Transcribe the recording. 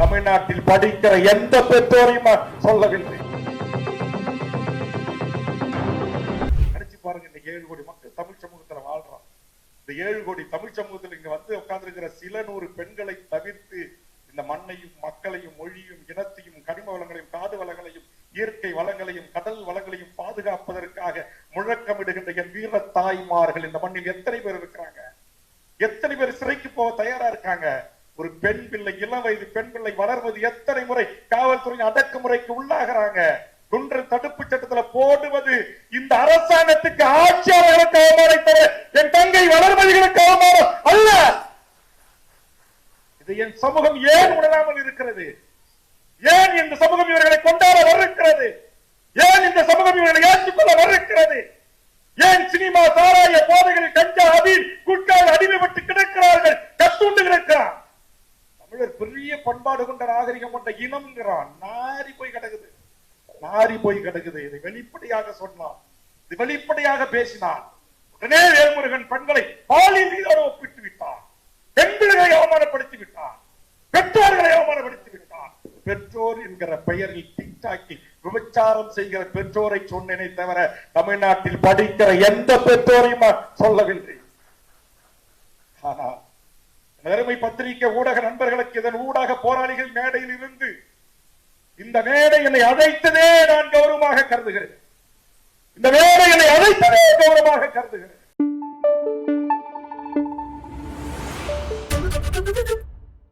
தமிழ்நாட்டில் படிக்கிற எந்த பெற்றோரையும் சொல்லவில்லை. நினைச்சு பாருங்க இந்த ஏழு கோடி மக்கள் தமிழ் சமூகத்துல வாழ்றான் இந்த ஏழு கோடி தமிழ் சமூகத்துல இங்க வந்து உட்கார்ந்துருக்கிற சில நூறு பெண்களை தவிர்த்து இந்த மண்ணையும் மக்களையும் மொழியும் இனத்தையும் கனிம வளங்களையும் காடு வளங்களையும் இயற்கை வளங்களையும் கடல் வளங்களையும் பாதுகாப்பதற்காக முழக்கமிடுகின்ற என் வீர தாய்மார்கள் இந்த மண்ணில் எத்தனை பேர் இருக்கிறாங்க? எத்தனை பேர் சிறைக்கு போக தயாரா இருக்காங்க? ஒரு பெண் பிள்ளை இளம் வயது பெண் பிள்ளை வளர்வது எத்தனை முறை? காவல்துறை அடக்குமுறைக்கு உள்ளாகிறாங்க. குன்று தடுப்பு சட்டத்துல போடுவது இந்த அரசாங்கத்துக்கு ஆட்சியாளர்களுக்கு அவமானம் தவிர என் தங்கை வளர்மதிகளுக்கு அவமானம் அல்ல. இது என் சமூகம் ஏன் உணராமல் இருக்கிறது? ஏன் இந்த சமூகம் இவர்களை கொண்டாட மறுக்கிறது பெரிய பண்பாடு கொண்ட நாகரிகம் கொண்ட இனம்ங்கிறான். நாரி போய் கிடக்குது. நாரி போய் கிடக்குது. இதை வெளிப்படையாக சொன்னான். இது வெளிப்படையாக பேசினான். உடனே வேல்முருகன் பெண்களை பாலியல் மீதோடு ஒப்பிட்டு விட்டான். பெண்களை அவமானப்படுத்தி விட்டான். பெற்றோர்களை அவமானப்படுத்தி விட்டான். பெற்றோர் என்கிற பெயரில் டிக்டாக்கி விபச்சாரம் செய்கிற பெற்றோரை சொன்னேனே தவிர தமிழ்நாட்டில் படிக்கிற எந்த பெற்றோரையும் சொல்லவில்லை. ஆனால் நேர்மை பத்திரிகை ஊடக நண்பர்களுக்கு இதன் ஊடக போராளிகள் மேடையில் இருந்து இந்த மேடை என்னை அழைத்ததே நான் கௌரவமாக கருதுகிறேன். இந்த மேடை என்னை அழைத்ததே கௌரவமாக கருதுகிறேன்.